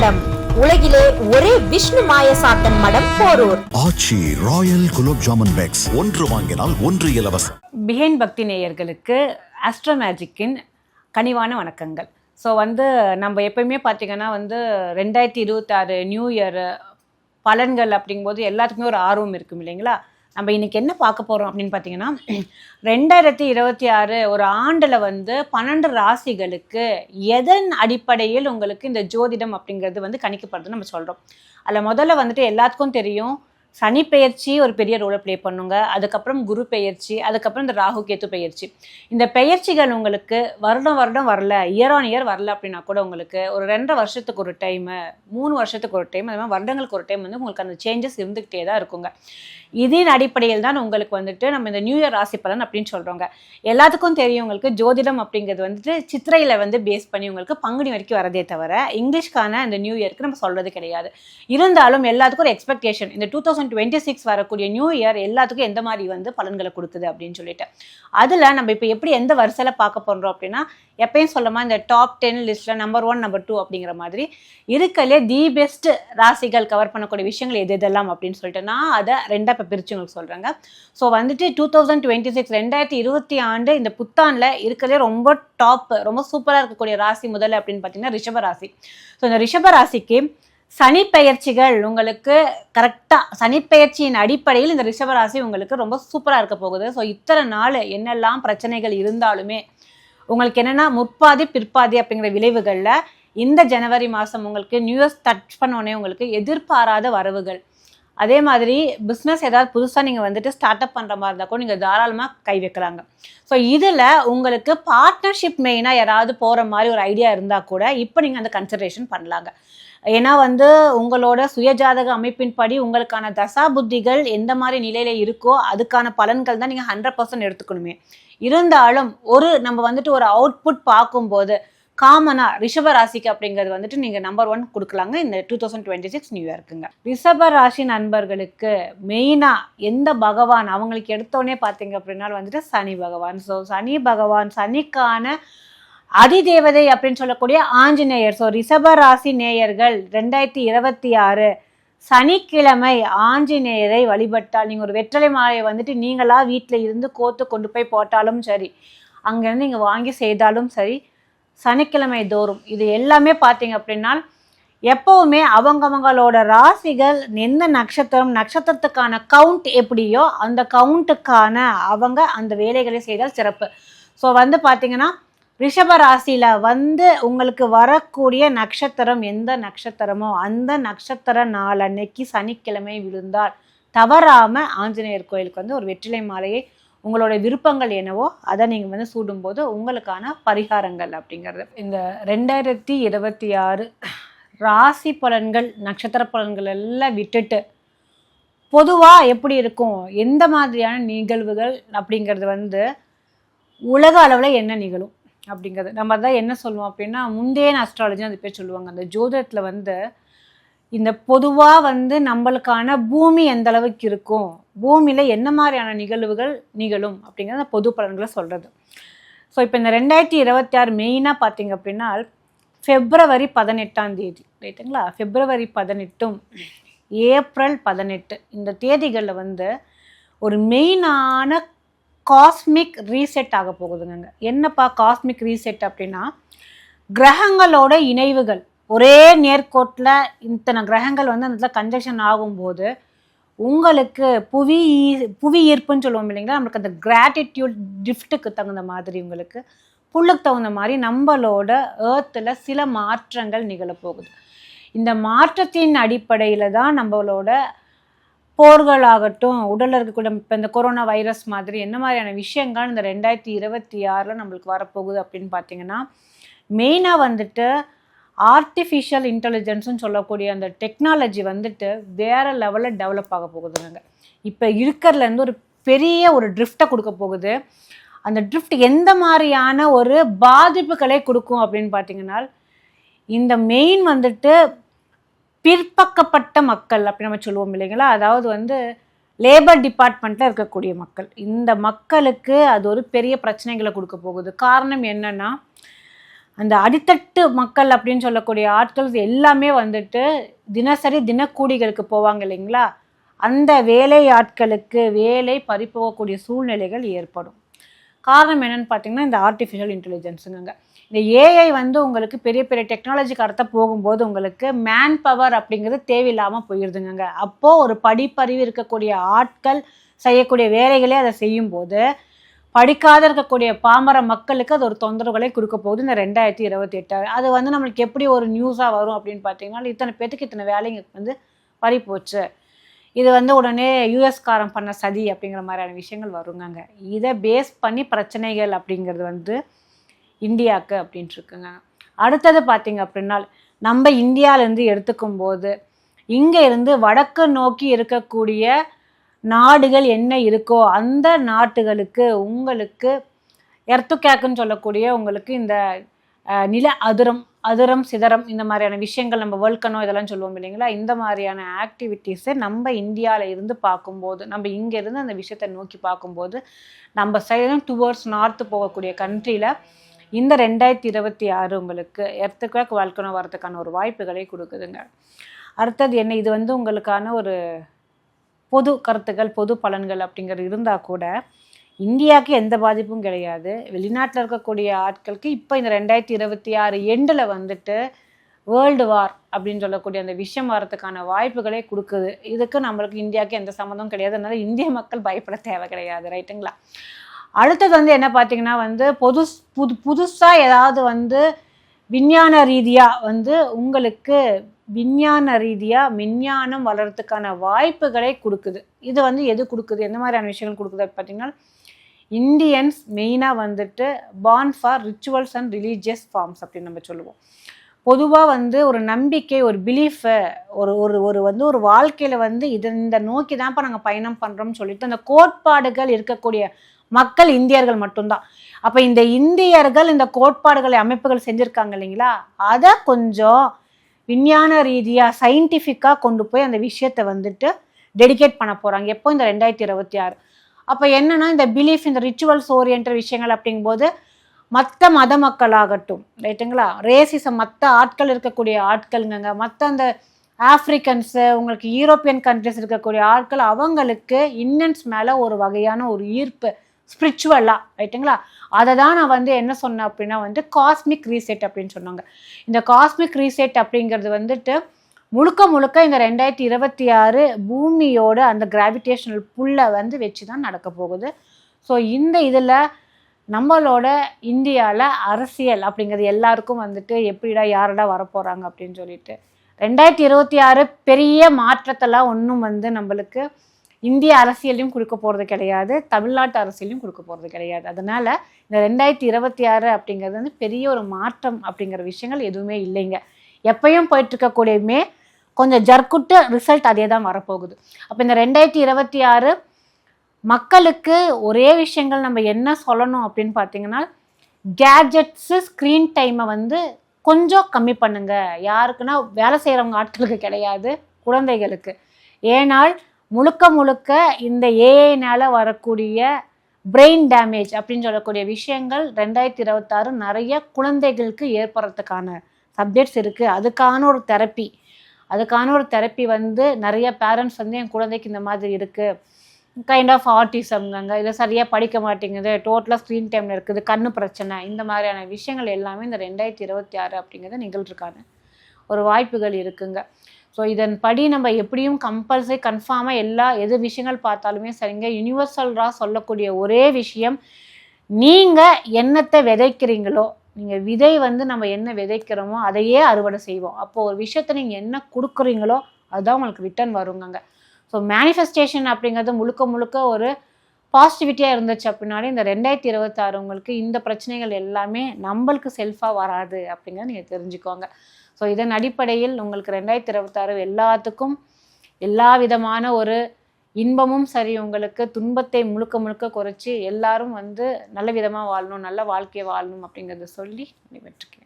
மடம். உலகிலே ஒரே விஷ்ணு மாயசாத்தன் மடம் Porur. Aachi royal gulab jamun packs. ஒன்று வாங்கினால் ஒன்று இலவசம். பிஹைண்ட் பக்தி நேயர்களுக்கு ஆஸ்ட்ரோ மேஜிக்கின் கனிவான வணக்கங்கள். ஸோ வந்து நம்ம எப்பயுமே பார்த்தீங்கன்னா வந்து ரெண்டாயிரத்தி இருபத்தாறு நியூ இயர் பலன்கள் அப்படிங்கும்போது எல்லாத்துக்குமே ஒரு ஆர்வம் இருக்கும் இல்லைங்களா? நம்ம இன்னைக்கு என்ன பார்க்க போகிறோம் அப்படின்னு பார்த்தீங்கன்னா ரெண்டாயிரத்தி இருபத்தி ஆறு ஒரு ஆண்டில் வந்து பன்னெண்டு ராசிகளுக்கு எதன் அடிப்படையில் உங்களுக்கு இந்த ஜோதிடம் அப்படிங்கிறது வந்து கணிக்கப்படுதுன்னு நம்ம சொல்கிறோம் அதில் முதல்ல வந்துட்டு எல்லாத்துக்கும் தெரியும். சனி பெயர்ச்சி ஒரு பெரிய ரோலை ப்ளே பண்ணுங்க. அதுக்கப்புறம் குரு பெயர்ச்சி அதுக்கப்புறம் இந்த ராகு கேத்து பெயர்ச்சி. இந்த பெயர்ச்சிகள் உங்களுக்கு வருடம் வருடம் வரல இயர் ஆன் இயர் வரல அப்படின்னா கூட உங்களுக்கு ஒரு ரெண்டரை வருஷத்துக்கு ஒரு டைமு மூணு வருஷத்துக்கு ஒரு டைம் அது மாதிரி வருடங்களுக்கு ஒரு டைம் வந்து உங்களுக்கு அந்த சேஞ்சஸ் இருந்துக்கிட்டே தான் இருக்குங்க. இதன் அடிப்படையில் தான் உங்களுக்கு வந்துட்டு நம்ம இந்த நியூ இயர் ராசி பலன் அப்படின்னு சொல்கிறோங்க எல்லாத்துக்கும் தெரியும் உங்களுக்கு ஜோதிடம் அப்படிங்கிறது வந்துட்டு சித்திரையில் வந்து பேஸ் பண்ணி உங்களுக்கு பங்குனி வரைக்கும் வரதே தவிர இங்கிலீஷ்க்கான இந்த நியூ இயர்க்கு நம்ம சொல்கிறது கிடையாது. இருந்தாலும் எல்லாத்துக்கும் ஒரு எக்ஸ்பெக்டேஷன் இந்த டூ தௌசண்ட் டுவெண்ட்டி சிக்ஸ் வரக்கூடிய நியூ இயர் எல்லாத்துக்கும் எந்த மாதிரி வந்து பலன்களை கொடுக்குது அப்படின்னு சொல்லிட்டு. அதில் நம்ம இப்போ எப்படி எந்த வரிசையில் பார்க்க போகிறோம் அப்படின்னா எப்பயும் சொல்லமா இந்த டாப் டென் லிஸ்ட்டில் நம்பர் ஒன் நம்பர் டூ அப்படிங்கிற மாதிரி இருக்கலே தி பெஸ்ட் ராசிகள் கவர் பண்ணக்கூடிய விஷயங்கள் எது எதெல்லாம் அப்படின்னு சொல்லிட்டு நான் அதை ரெண்டாக இப்போ பிரித்து உங்களுக்கு சொல்கிறேங்க ஸோ வந்துட்டு டூ தௌசண்ட் டுவெண்ட்டி சிக்ஸ் ரெண்டாயிரத்தி இருபத்தி ஆண்டு இந்த புத்தாண்டில் இருக்கலே ரொம்ப டாப் ரொம்ப சூப்பராக இருக்கக்கூடிய ராசி முதல்ல அப்படின்னு பார்த்தீங்கன்னா ரிஷப ராசி ஸோ இந்த ரிஷப ராசிக்கு சனி பெயர்ச்சிகள் உங்களுக்கு கரெக்டாக சனிப்பெயர்ச்சியின் அடிப்படையில் இந்த ரிஷபராசி உங்களுக்கு ரொம்ப சூப்பராக இருக்க போகுது. ஸோ இத்தனை நாள் என்னெல்லாம் பிரச்சனைகள் இருந்தாலுமே உங்களுக்கு என்னென்னா முற்பாதி பிற்பாதி அப்படிங்கிற விளைவுகளில் இந்த ஜனவரி மாதம் உங்களுக்கு நியூஸ் டச் பண்ணோடனே உங்களுக்கு எதிர்பாராத வரவுகள். அதே மாதிரி பிஸ்னஸ் ஏதாவது புதுசாக நீங்கள் வந்துட்டு ஸ்டார்ட் அப் பண்ணுற மாதிரி இருந்தால் கூட நீங்கள் தாராளமாக கை வைக்கலாங்க. ஸோ இதில் உங்களுக்கு பார்ட்னர்ஷிப் மெயினாக யாராவது போகிற மாதிரி ஒரு ஐடியா இருந்தால் கூட இப்போ நீங்கள் அந்த கன்சிடரேஷன் பண்ணலாங்க. ஏன்னா வந்து உங்களோட சுயஜாதக அமைப்பின்படி உங்களுக்கான தசா புத்திகள் எந்த மாதிரி நிலையில இருக்கோ அதுக்கான பலன்கள் தான் நீங்கள் ஹண்ட்ரட் பர்சன்ட் எடுத்துக்கணுமே. இருந்தாலும் ஒரு நம்ம வந்துட்டு ஒரு அவுட்புட் பார்க்கும்போது காமனா ரிஷப ராசிக்கு அப்படிங்கிறது வந்துட்டு நீங்கள் நம்பர் ஒன் கொடுக்கலாங்க. இந்த two thousand twenty six new இயர்க்குங்க ரிஷப ராசி நண்பர்களுக்கு மெயினாக எந்த பகவான் அவங்களுக்கு எடுத்தோடனே பார்த்தீங்க அப்படின்னா வந்துட்டு சனி பகவான். ஸோ சனி பகவான் சனிக்கான அதிதேவதை அப்படின்னு சொல்லக்கூடிய ஆஞ்சநேயர். ஸோ ரிஷபராசி நேயர்கள் ரெண்டாயிரத்தி இருபத்தி ஆறு சனிக்கிழமை ஆஞ்சநேயரை வழிபட்டால் நீங்கள் ஒரு வெற்றிலை மாலையை வந்துட்டு நீங்களா வீட்டில் இருந்து கோத்து கொண்டு போய் போட்டாலும் சரி அங்கேருந்து நீங்கள் வாங்கி செய்தாலும் சரி சனிக்கிழமை தோறும் இது எல்லாமே பார்த்தீங்க அப்படின்னா எப்போவுமே அவங்கவங்களோட ராசிகள் எந்த நட்சத்திரம் நட்சத்திரத்துக்கான கவுண்ட் எப்படியோ அந்த கவுண்ட்டுக்கான அவங்க அந்த வேலைகளை செய்தால் சிறப்பு. ஸோ வந்து பார்த்தீங்கன்னா ரிஷப ராசியில் வந்து உங்களுக்கு வரக்கூடிய நட்சத்திரம் எந்த நட்சத்திரமோ அந்த நட்சத்திர நாள் அன்னைக்கு சனிக்கிழமை விழுந்தால் தவறாமல் ஆஞ்சநேயர் கோயிலுக்கு வந்து ஒரு வெற்றிலை மாலையை உங்களோட விருப்பங்கள் என்னவோ அதை நீங்கள் வந்து சூடும்போது உங்களுக்கான பரிகாரங்கள் அப்படிங்கிறது. இந்த ரெண்டாயிரத்தி இருபத்தி ஆறு ராசி பலன்கள் நட்சத்திர பலன்கள் எல்லாம் விட்டுட்டு பொதுவாக எப்படி இருக்கும் எந்த மாதிரியான நிகழ்வுகள் அப்படிங்கிறது வந்து உலக அளவில் என்ன நிகழும்? அப்படிங்கிறது. நம்ம தான் என்ன சொல்லுவோம் அப்படின்னா முந்தைய அஸ்ட்ராலஜி அது பேர் சொல்லுவாங்க. அந்த ஜோதிடத்தில் வந்து இந்த பொதுவாக வந்து நம்மளுக்கான பூமி எந்த அளவுக்கு இருக்கும் பூமியில் என்ன மாதிரியான நிகழ்வுகள் நிகழும் அப்படிங்கிறத பொது பலன்களை சொல்கிறது ஸோ இப்போ இந்த ரெண்டாயிரத்தி இருபத்தி ஆறு மெயினாக பார்த்தீங்க அப்படின்னா ஃபெப்ரவரி பதினெட்டாம் தேதி ரைட்டுங்களா? ஃபெப்ரவரி பதினெட்டும் ஏப்ரல் பதினெட்டு இந்த தேதிகளில் வந்து ஒரு மெயினான காஸ்மிக் ரீசெட் ஆக போகுதுங்க என்னப்பா காஸ்மிக் ரீசெட் அப்படின்னா கிரகங்களோட இணைவுகள். ஒரே நேர்கோட்டில் இத்தனை கிரகங்கள் வந்து அந்த இடத்துல கன்ஜெக்ஷன் ஆகும்போது உங்களுக்கு புவி புவி ஈர்ப்புன்னு சொல்லுவோம் இல்லைங்களா? நம்மளுக்கு அந்த கிராட்டிடியூட் கிஃப்ட்டுக்கு தகுந்த மாதிரி உங்களுக்கு புல்லுக்கு தகுந்த மாதிரி நம்மளோட ஏர்த்தில் சில மாற்றங்கள் நிகழப்போகுது இந்த மாற்றத்தின் அடிப்படையில் தான் நம்மளோட போர்களாகட்டும் உடலில் இருக்கக்கூடிய இப்போ இந்த கொரோனா வைரஸ் மாதிரி என்ன மாதிரியான விஷயங்கள் இந்த ரெண்டாயிரத்தி இருபத்தி ஆறில் நம்மளுக்கு வரப்போகுது அப்படின்னு பார்த்தீங்கன்னா மெயினாக வந்துட்டு ஆர்டிஃபிஷியல் இன்டெலிஜென்ஸ்னு சொல்லக்கூடிய அந்த டெக்னாலஜி வந்துட்டு வேறு லெவலில் டெவலப் ஆக போகுதுங்க. இப்போ இருக்கிறதுலேருந்து ஒரு பெரிய ஒரு ட்ரிஃப்ட்டை கொடுக்க போகுது. அந்த ட்ரிஃப்ட் எந்த மாதிரியான ஒரு பாதிப்புகளை கொடுக்கும் அப்படின்னு பார்த்தீங்கன்னா இந்த மெயின் வந்துட்டு பிற்பக்கப்பட்ட மக்கள் அப்படி நம்ம சொல்லுவோம் இல்லைங்களா? அதாவது வந்து லேபர் டிபார்ட்மெண்ட்டில் இருக்கக்கூடிய மக்கள். இந்த மக்களுக்கு அது ஒரு பெரிய பிரச்சனைகளை கொடுக்க போகுது. காரணம் என்னன்னா அந்த அடித்தட்டு மக்கள் அப்படின்னு சொல்லக்கூடிய ஆட்கள் எல்லாமே வந்துட்டு தினசரி தினக்கூலிகளுக்கு போவாங்க இல்லைங்களா? அந்த வேலை ஆட்களுக்கு வேலை பறிப்போகக்கூடிய சூழ்நிலைகள் ஏற்படும். காரணம் என்னென்னு பார்த்தீங்கன்னா இந்த ஆர்டிஃபிஷியல் இன்டெலிஜென்ஸுங்க இந்த ஏஐ வந்து உங்களுக்கு பெரிய பெரிய டெக்னாலஜி அடுத்த போகும்போது உங்களுக்கு மேன் பவர் அப்படிங்கிறது தேவையில்லாமல் போயிடுதுங்க அப்போது ஒரு படிப்பறிவு இருக்கக்கூடிய ஆட்கள் செய்யக்கூடிய வேலைகளே அதை செய்யும்போது படிக்காத இருக்கக்கூடிய பாமர மக்களுக்கு அது ஒரு தொந்தரவுகளை கொடுக்க போகுது. இந்த ரெண்டாயிரத்தி இருபத்தி எட்டு அது வந்து நம்மளுக்கு எப்படி ஒரு நியூஸாக வரும் அப்படின்னு பார்த்தீங்கன்னா இத்தனை பேத்துக்கு இத்தனை வேலைங்க வந்து பறி போச்சு. இது வந்து உடனே யூஎஸ்காரம் பண்ண சதி அப்படிங்கிற மாதிரியான விஷயங்கள் வருங்கங்க. இதை பேஸ் பண்ணி பிரச்சனைகள் அப்படிங்கிறது வந்து இந்தியாவுக்கு அப்படின்ட்டுருக்குங்க. அடுத்தது பார்த்தீங்க அப்படின்னா நம்ம இந்தியாவிலேருந்து எடுத்துக்கும் போது இங்கே இருந்து வடக்கு நோக்கி இருக்கக்கூடிய நாடுகள் என்ன இருக்கோ அந்த நாட்டுகளுக்கு உங்களுக்கு எர்த்துக்கேக்குன்னு சொல்லக்கூடிய உங்களுக்கு இந்த நில அதிரம் அதிரம் சிதறம் இந்த மாதிரியான விஷயங்கள் நம்ம வேல்கனோ இதெல்லாம் சொல்லுவோம் இல்லைங்களா? இந்த மாதிரியான ஆக்டிவிட்டீஸை நம்ம இந்தியாவில் இருந்து பார்க்கும்போது நம்ம இங்கேருந்து அந்த விஷயத்தை நோக்கி பார்க்கும்போது நம்ம சைடும் டுவர்ட்ஸ் நார்த்து போகக்கூடிய கண்ட்ரியில் இந்த ரெண்டாயிரத்தி இருபத்தி ஆறு உங்களுக்கு எர்த்துக்கேக் வாழ்க்கணும் வரதுக்கான ஒரு வாய்ப்புகளை கொடுக்குதுங்க. அடுத்தது என்ன இது வந்து உங்களுக்கான ஒரு பொது கருத்துக்கள் பொது பலன்கள் அப்படிங்கிறது இருந்தால் கூட இந்தியாவுக்கு எந்த பாதிப்பும் கிடையாது. வெளிநாட்டில் இருக்கக்கூடிய ஆட்களுக்கு இப்போ இந்த ரெண்டாயிரத்தி இருபத்தி ஆறு எண்டில் வந்துட்டு வேர்ல்டு வார் அப்படின்னு சொல்லக்கூடிய அந்த விஷயம் வரதுக்கான வாய்ப்புகளே கொடுக்குது. இதுக்கு நம்மளுக்கு இந்தியாவுக்கு எந்த சம்மந்தமும் கிடையாது அதனால இந்திய மக்கள் பயப்பட தேவை கிடையாது ரைட்டுங்களா அடுத்தது வந்து என்ன பார்த்தீங்கன்னா வந்து பொது புது புதுசாக ஏதாவது வந்து விஞ்ஞான ரீதியாக வந்து உங்களுக்கு விஞ்ஞான ரீதியாக விஞ்ஞானம் வளர்றதுக்கான வாய்ப்புகளை கொடுக்குது. இது வந்து எது கொடுக்குது? எந்த மாதிரியான விஷயங்கள் கொடுக்குது பார்த்தீங்கன்னா இந்தியன்ஸ் மெயினாக வந்துட்டு பான் for rituals and religious forms அப்படின்னு நம்ம சொல்லுவோம். பொதுவாக வந்து ஒரு நம்பிக்கை ஒரு பிலீஃபை ஒரு ஒரு ஒரு வந்து ஒரு வாழ்க்கையில் வந்து இது இந்த நோக்கி தான்ப்பா நாங்கள் பயணம் பண்ணுறோம்னு சொல்லிட்டு அந்த கோட்பாடுகள் இருக்கக்கூடிய மக்கள் இந்தியர்கள் மட்டும்தான். அப்போ இந்த இந்தியர்கள் இந்த கோட்பாடுகளை அமைப்புகள் செஞ்சுருக்காங்க இல்லைங்களா? அதை கொஞ்சம் விஞ்ஞான ரீதியாக சயின்டிஃபிக்காக கொண்டு போய் அந்த விஷயத்தை வந்துட்டு டெடிகேட் பண்ண போகிறாங்க எப்போ? இந்த ரெண்டாயிரத்தி இருபத்தி ஆறு. அப்போ என்னென்னா இந்த பிலீஃப் இந்த ரிச்சுவல்ஸ் ஓரியன்ட் விஷயங்கள் அப்படிங்கும்போது மற்ற மத மக்களாகட்டும் ரைட்டுங்களா ரேசிசம் மற்ற ஆட்கள் இருக்கக்கூடிய ஆட்கள்ங்க மற்ற அந்த ஆப்பிரிக்கன்ஸு உங்களுக்கு யூரோப்பியன் கண்ட்ரிஸ் இருக்கக்கூடிய ஆட்கள் அவங்களுக்கு இன்னன்ஸ் மேலே ஒரு வகையான ஒரு ஈர்ப்பு. ஸ்பிரிச்சுவலாக ரைட்டுங்களா அதை தான் நான் வந்து என்ன சொன்னேன் அப்படின்னா வந்து காஸ்மிக் ரீசெட் அப்படின்னு சொன்னாங்க. இந்த காஸ்மிக் ரீசெட் அப்படிங்கிறது வந்துட்டு முழுக்க முழுக்க இந்த ரெண்டாயிரத்தி இருபத்தி ஆறு பூமியோட அந்த கிராவிடேஷனல் புல்லை வந்து வச்சு தான் நடக்க போகுது. ஸோ இந்த இதில் நம்மளோட இந்தியாவில் அரசியல் அப்படிங்கிறது எல்லாருக்கும் வந்துட்டு எப்படிடா யாரடா வரப்போகிறாங்க அப்படின்னு சொல்லிட்டு. ரெண்டாயிரத்தி இருபத்தி ஆறு பெரிய மாற்றத்தெல்லாம் ஒன்றும் வந்து நம்மளுக்கு இந்திய அரசியலையும் கொடுக்க போகிறது கிடையாது தமிழ்நாட்டு அரசியலையும் கொடுக்க போகிறது கிடையாது. அதனால் இந்த ரெண்டாயிரத்தி இருபத்தி ஆறு அப்படிங்கிறது வந்து பெரிய ஒரு மாற்றம் அப்படிங்கிற விஷயங்கள் எதுவுமே இல்லைங்க. எப்பயும் போயிட்டு இருக்கக்கூடியமே கொஞ்சம் ஜர்க்குட்டு ரிசல்ட் அதே தான் வரப்போகுது. அப்போ இந்த ரெண்டாயிரத்தி இருபத்தி ஆறு மக்களுக்கு ஒரே விஷயங்கள் நம்ம என்ன சொல்லணும் அப்படின்னு பார்த்தீங்கன்னா கேஜெட்ஸு ஸ்க்ரீன் டைமை வந்து கொஞ்சம் கம்மி பண்ணுங்க. யாருக்குன்னா வேலை செய்கிறவங்க ஆட்களுக்கு கிடையாது குழந்தைகளுக்கு. ஏனால் முழுக்க முழுக்க இந்த ஏஐனால் வரக்கூடிய பிரெயின் டேமேஜ் அப்படின்னு சொல்லக்கூடிய விஷயங்கள் ரெண்டாயிரத்தி இருபத்தாறு நிறைய குழந்தைகளுக்கு ஏற்படுறதுக்கான சப்ஜெக்ட்ஸ் இருக்குது அதுக்கான ஒரு தெரப்பி அதுக்கான ஒரு தெரப்பி வந்து நிறைய பேரண்ட்ஸ் வந்து என் குழந்தைக்கு இந்த மாதிரி இருக்குது கைண்ட் ஆஃப் ஆர்டிசம்ங்க இதை சரியாக படிக்க மாட்டேங்குது. டோட்டலாக ஸ்க்ரீன் டைமில் இருக்குது. கண்ணு பிரச்சனை இந்த மாதிரியான விஷயங்கள் எல்லாமே இந்த ரெண்டாயிரத்தி இருபத்தி ஆறு அப்படிங்கிறத நிகழ்ச்சிருக்கான ஒரு வாய்ப்புகள் இருக்குங்க. ஸோ இதன்படி நம்ம எப்படியும் கம்பல்சரி கன்ஃபார்மாக எல்லா எது விஷயங்கள் பார்த்தாலுமே சரிங்க யூனிவர்சல்ராக சொல்லக்கூடிய ஒரே விஷயம் நீங்கள் என்னத்தை விதைக்கிறீங்களோ நீங்கள் விதை வந்து நம்ம என்ன விதைக்கிறோமோ அதையே அறுவடை செய்வோம். அப்போது ஒரு விஷயத்தை நீங்கள் என்ன கொடுக்குறீங்களோ அதுதான் உங்களுக்கு ரிட்டர்ன் வருங்கங்க. ஸோ மேனிஃபெஸ்டேஷன் அப்படிங்கிறது முழுக்க முழுக்க ஒரு பாசிட்டிவிட்டியாக இருந்துச்சு அப்படின்னாலே இந்த ரெண்டாயிரத்தி இருபத்தாறு உங்களுக்கு இந்த பிரச்சனைகள் எல்லாமே நம்மளுக்கு செல்ஃபாக வராது அப்படிங்கிறத நீங்கள் தெரிஞ்சுக்கோங்க. ஸோ இதன் அடிப்படையில் உங்களுக்கு ரெண்டாயிரத்தி இருபத்தாறு எல்லாத்துக்கும் எல்லா விதமான ஒரு இன்பமும் சரி உங்களுக்கு துன்பத்தை முழுக்க முழுக்க குறைச்சி எல்லாரும் வந்து நல்ல விதமாக வாழணும் நல்ல வாழ்க்கையை வாழணும் அப்படிங்கிறத சொல்லி வெற்றிக்கு